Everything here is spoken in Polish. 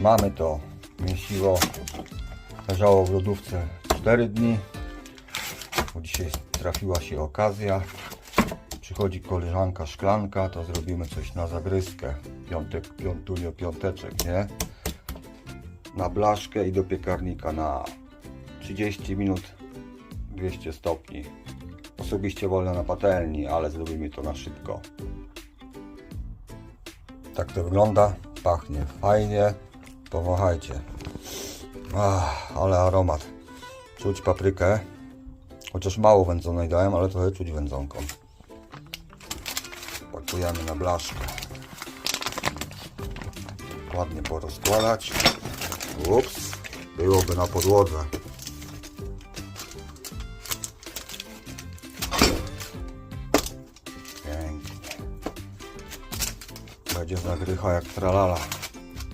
Mamy to. Mieściło. Leżało w lodówce 4 dni. Bo dzisiaj trafiła się okazja. Przychodzi koleżanka szklanka, to zrobimy coś na zagryzkę. Piątek, piątunio, piąteczek, nie? Na blaszkę i do piekarnika na 30 minut 200 stopni. Osobiście wolę na patelni, ale zrobimy to na szybko. Tak to wygląda. Pachnie fajnie. Powąchajcie. Ach, ale aromat. Czuć paprykę. Chociaż mało wędzonej dałem, ale trochę czuć wędzonką. Pakujemy na blaszkę. Ładnie porozkładać. Ups, byłoby na podłodze. Pięknie. Będzie zagrycha jak tralala.